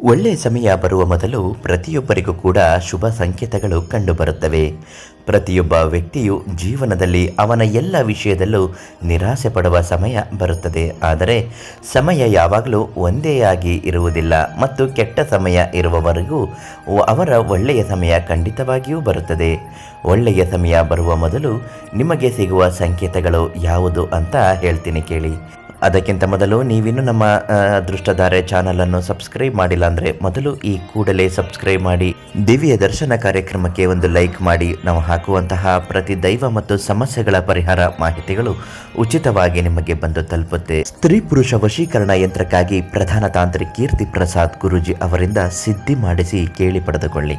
ಒಳ್ಳೆಯ ಸಮಯ ಬರುವ ಮೊದಲು ಪ್ರತಿಯೊಬ್ಬರಿಗೂ ಕೂಡ ಶುಭ ಸಂಕೇತಗಳು ಕಂಡುಬರುತ್ತವೆ. ಪ್ರತಿಯೊಬ್ಬ ವ್ಯಕ್ತಿಯು ಜೀವನದಲ್ಲಿ ಅವನ ಎಲ್ಲ ವಿಷಯದಲ್ಲೂ ನಿರಾಸೆ ಪಡುವ ಸಮಯ ಬರುತ್ತದೆ. ಆದರೆ ಸಮಯ ಯಾವಾಗಲೂ ಒಂದೇ ಆಗಿ ಇರುವುದಿಲ್ಲ ಮತ್ತು ಕೆಟ್ಟ ಸಮಯ ಇರುವವರೆಗೂ ಅವರ ಒಳ್ಳೆಯ ಸಮಯ ಖಂಡಿತವಾಗಿಯೂ ಬರುತ್ತದೆ. ಒಳ್ಳೆಯ ಸಮಯ ಬರುವ ಮೊದಲು ನಿಮಗೆ ಸಿಗುವ ಸಂಕೇತಗಳು ಯಾವುದು ಅಂತ ಹೇಳ್ತೀನಿ ಕೇಳಿ. ಅದಕ್ಕಿಂತ ಮೊದಲು ನೀವಿನ್ನು ನಮ್ಮ ಅದೃಷ್ಟಧಾರೆ ಚಾನಲನ್ನು ಸಬ್ಸ್ಕ್ರೈಬ್ ಮಾಡಿಲ್ಲ ಅಂದ್ರೆ ಮೊದಲು ಈ ಕೂಡಲೇ ಸಬ್ಸ್ಕ್ರೈಬ್ ಮಾಡಿ, ದಿವ್ಯ ದರ್ಶನ ಕಾರ್ಯಕ್ರಮಕ್ಕೆ ಒಂದು ಲೈಕ್ ಮಾಡಿ, ನಾವು ಹಾಕುವಂತಹ ಪ್ರತಿ ದೈವ ಮತ್ತು ಸಮಸ್ಯೆಗಳ ಪರಿಹಾರ ಮಾಹಿತಿಗಳು ಉಚಿತವಾಗಿ ನಿಮಗೆ ಬಂದು ತಲುಪುತ್ತೆ. ಸ್ತ್ರೀ ಪುರುಷ ವಶೀಕರಣ ಯಂತ್ರಕ್ಕಾಗಿ ಪ್ರಧಾನ ತಾಂತ್ರಿಕ ಕೀರ್ತಿ ಪ್ರಸಾದ್ ಗುರುಜಿ ಅವರಿಂದ ಸಿದ್ಧಿ ಮಾಡಿಸಿ ಕೇಳಿ ಪಡೆದುಕೊಳ್ಳಿ.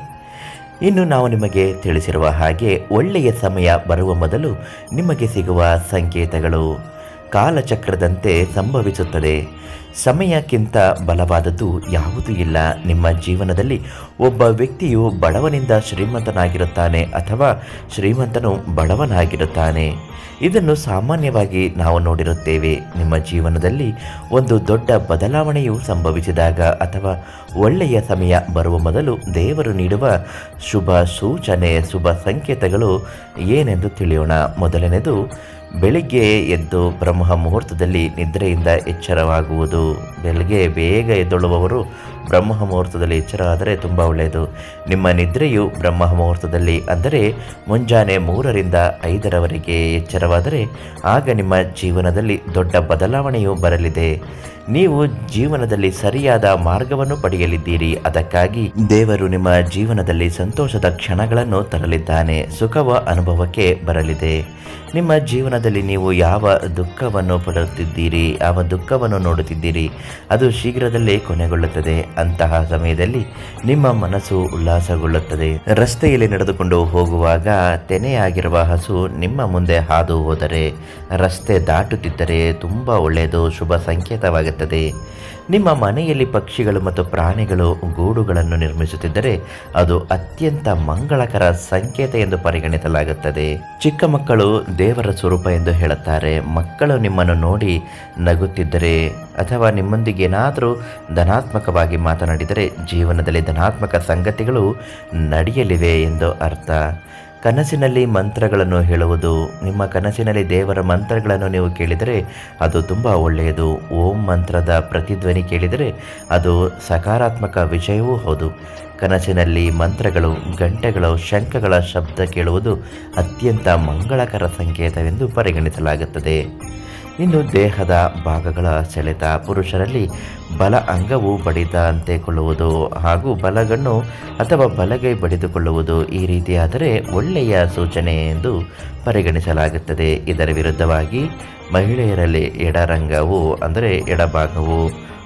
ಇನ್ನು ನಾವು ನಿಮಗೆ ತಿಳಿಸಿರುವ ಹಾಗೆ ಒಳ್ಳೆಯ ಸಮಯ ಬರುವ ಮೊದಲು ನಿಮಗೆ ಸಿಗುವ ಸಂಕೇತಗಳು. ಕಾಲಚಕ್ರದಂತೆ ಸಂಭವಿಸುತ್ತದೆ. ಸಮಯಕ್ಕಿಂತ ಬಲವಾದದ್ದು ಯಾವುದೂ ಇಲ್ಲ. ನಿಮ್ಮ ಜೀವನದಲ್ಲಿ ಒಬ್ಬ ವ್ಯಕ್ತಿಯು ಬಡವನಿಂದ ಶ್ರೀಮಂತನಾಗಿರುತ್ತಾನೆ ಅಥವಾ ಶ್ರೀಮಂತನು ಬಡವನಾಗಿರುತ್ತಾನೆ. ಇದನ್ನು ಸಾಮಾನ್ಯವಾಗಿ ನಾವು ನೋಡಿರುತ್ತೇವೆ. ನಿಮ್ಮ ಜೀವನದಲ್ಲಿ ಒಂದು ದೊಡ್ಡ ಬದಲಾವಣೆಯು ಸಂಭವಿಸಿದಾಗ ಅಥವಾ ಒಳ್ಳೆಯ ಸಮಯ ಬರುವ ಮೊದಲು ದೇವರು ನೀಡುವ ಶುಭ ಸೂಚನೆ, ಶುಭ ಸಂಕೇತಗಳು ಏನೆಂದು ತಿಳಿಯೋಣ. ಮೊದಲನೇದು ಬೆಳಿಗ್ಗೆ ಎದ್ದು ಬ್ರಹ್ಮ ಮುಹೂರ್ತದಲ್ಲಿ ನಿದ್ರೆಯಿಂದ ಎಚ್ಚರವಾಗುವುದು. ಬೆಳಗ್ಗೆ ಬೇಗ ಎದ್ದೊಳ್ಳುವವರು ಬ್ರಹ್ಮ ಮುಹೂರ್ತದಲ್ಲಿ ಎಚ್ಚರ ಆದರೆ ತುಂಬ ಒಳ್ಳೆಯದು. ನಿಮ್ಮ ನಿದ್ರೆಯು ಬ್ರಹ್ಮ ಮುಹೂರ್ತದಲ್ಲಿ ಅಂದರೆ ಮುಂಜಾನೆ ಮೂರರಿಂದ ಐದರವರೆಗೆ ಎಚ್ಚರವಾದರೆ ಆಗ ನಿಮ್ಮ ಜೀವನದಲ್ಲಿ ದೊಡ್ಡ ಬದಲಾವಣೆಯು ಬರಲಿದೆ. ನೀವು ಜೀವನದಲ್ಲಿ ಸರಿಯಾದ ಮಾರ್ಗವನ್ನು ಪಡೆಯಲಿದ್ದೀರಿ. ಅದಕ್ಕಾಗಿ ದೇವರು ನಿಮ್ಮ ಜೀವನದಲ್ಲಿ ಸಂತೋಷದ ಕ್ಷಣಗಳನ್ನು ತರಲಿದ್ದಾನೆ. ಸುಖವ ಅನುಭವಕ್ಕೆ ಬರಲಿದೆ. ನಿಮ್ಮ ಜೀವನದಲ್ಲಿ ನೀವು ಯಾವ ದುಃಖವನ್ನು ಪಡುತ್ತಿದ್ದೀರಿ? ಯಾವ ದುಃಖವನ್ನು ನೋಡುತ್ತಿದ್ದೀರಿ? ಅದು ಶೀಘ್ರದಲ್ಲೇ ಕೊನೆಗೊಳ್ಳುತ್ತದೆ. ಅಂತಹ ಸಮಯದಲ್ಲಿ ನಿಮ್ಮ ಮನಸ್ಸು ಉಲ್ಲಾಸಗೊಳ್ಳುತ್ತದೆ. ರಸ್ತೆಯಲ್ಲಿ ನಡೆದುಕೊಂಡು ಹೋಗುವಾಗ ತೆನೆಯಾಗಿರುವ ಹಸು ನಿಮ್ಮ ಮುಂದೆ ಹಾದು ಹೋದರೆ, ರಸ್ತೆ ದಾಟುತ್ತಿದ್ದರೆ ತುಂಬ ಒಳ್ಳೆಯದು, ಶುಭ ಸಂಕೇತವಾಗುತ್ತದೆ. ನಿಮ್ಮ ಮನೆಯಲ್ಲಿ ಪಕ್ಷಿಗಳು ಮತ್ತು ಪ್ರಾಣಿಗಳು ಗೂಡುಗಳನ್ನು ನಿರ್ಮಿಸುತ್ತಿದ್ದರೆ, ಅದು ಅತ್ಯಂತ ಮಂಗಳಕರ ಸಂಕೇತ ಎಂದು ಪರಿಗಣಿಸಲಾಗುತ್ತದೆ. ಚಿಕ್ಕ ಮಕ್ಕಳು ದೇವರ ಸ್ವರೂಪ ಎಂದು ಹೇಳುತ್ತಾರೆ. ಮಕ್ಕಳು ನಿಮ್ಮನ್ನು ನೋಡಿ ನಗುತ್ತಿದ್ದರೆ ಅಥವಾ ನಿಮ್ಮೊಂದಿಗೆ ಏನಾದರೂ ಧನಾತ್ಮಕವಾಗಿ ಮಾತನಾಡಿದರೆ ಜೀವನದಲ್ಲಿ ಧನಾತ್ಮಕ ಸಂಗತಿಗಳು ನಡೆಯಲಿವೆ ಎಂದು ಅರ್ಥ. ಕನಸಿನಲ್ಲಿ ಮಂತ್ರಗಳನ್ನು ಹೇಳುವುದು. ನಿಮ್ಮ ಕನಸಿನಲ್ಲಿ ದೇವರ ಮಂತ್ರಗಳನ್ನು ನೀವು ಕೇಳಿದರೆ ಅದು ತುಂಬ ಒಳ್ಳೆಯದು. ಓಂ ಮಂತ್ರದ ಪ್ರತಿಧ್ವನಿ ಕೇಳಿದರೆ ಅದು ಸಕಾರಾತ್ಮಕ ವಿಷಯವೂ ಹೌದು. ಕನಸಿನಲ್ಲಿ ಮಂತ್ರಗಳು, ಗಂಟೆಗಳು, ಶಂಖಗಳ ಶಬ್ದ ಕೇಳುವುದು ಅತ್ಯಂತ ಮಂಗಳಕರ ಸಂಕೇತವೆಂದು ಪರಿಗಣಿಸಲಾಗುತ್ತದೆ. ಇನ್ನು ದೇಹದ ಭಾಗಗಳ ಸೆಳೆತ ಪುರುಷರಲ್ಲಿ ಬಲ ಅಂಗವು ಬಡಿದಂತೆ ಕೊಳ್ಳುವುದು ಹಾಗೂ ಬಲಗಣ್ಣು ಅಥವಾ ಬಲಗೈ ಬಡಿದುಕೊಳ್ಳುವುದು ಈ ರೀತಿಯಾದರೆ ಒಳ್ಳೆಯ ಸೂಚನೆ ಎಂದು ಪರಿಗಣಿಸಲಾಗುತ್ತದೆ. ಇದರ ವಿರುದ್ಧವಾಗಿ ಮಹಿಳೆಯರಲ್ಲಿ ಎಡರಂಗವು ಅಂದರೆ ಎಡಭಾಗವು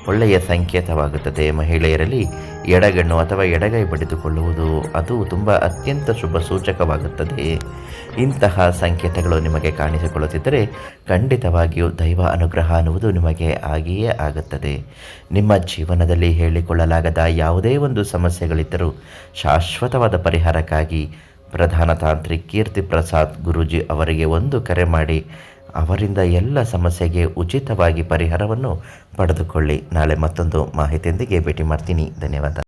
ಒಳ್ಳೆಯ ಸಂಕೇತವಾಗುತ್ತದೆ ಮಹಿಳೆಯರಲ್ಲಿ. ಎಡಗಣ್ಣು ಅಥವಾ ಎಡಗೈ ಪಡೆದುಕೊಳ್ಳುವುದು ಅದು ತುಂಬ ಅತ್ಯಂತ ಶುಭ ಸೂಚಕವಾಗುತ್ತದೆ. ಇಂತಹ ಸಂಕೇತಗಳು ನಿಮಗೆ ಕಾಣಿಸಿಕೊಳ್ಳುತ್ತಿದ್ದರೆ ಖಂಡಿತವಾಗಿಯೂ ದೈವ ಅನುಗ್ರಹ ಅನ್ನುವುದು ನಿಮಗೆ ಆಗಿಯೇ ಆಗುತ್ತದೆ. ನಿಮ್ಮ ಜೀವನದಲ್ಲಿ ಹೇಳಿಕೊಳ್ಳಲಾಗದ ಯಾವುದೇ ಒಂದು ಸಮಸ್ಯೆಗಳಿದ್ದರೂ ಶಾಶ್ವತವಾದ ಪರಿಹಾರಕ್ಕಾಗಿ ಪ್ರಧಾನ ತಾಂತ್ರಿಕ್ ಕೀರ್ತಿ ಪ್ರಸಾದ್ ಗುರೂಜಿ ಅವರಿಗೆ ಒಂದು ಕರೆ ಮಾಡಿ ಅವರಿಂದ ಎಲ್ಲ ಸಮಸ್ಯೆಗೆ ಉಚಿತವಾಗಿ ಪರಿಹಾರವನ್ನು ಪಡೆದುಕೊಳ್ಳಿ. ನಾಳೆ ಮತ್ತೊಂದು ಮಾಹಿತಿಯೊಂದಿಗೆ ಭೇಟಿ ಮಾಡ್ತೀನಿ. ಧನ್ಯವಾದ.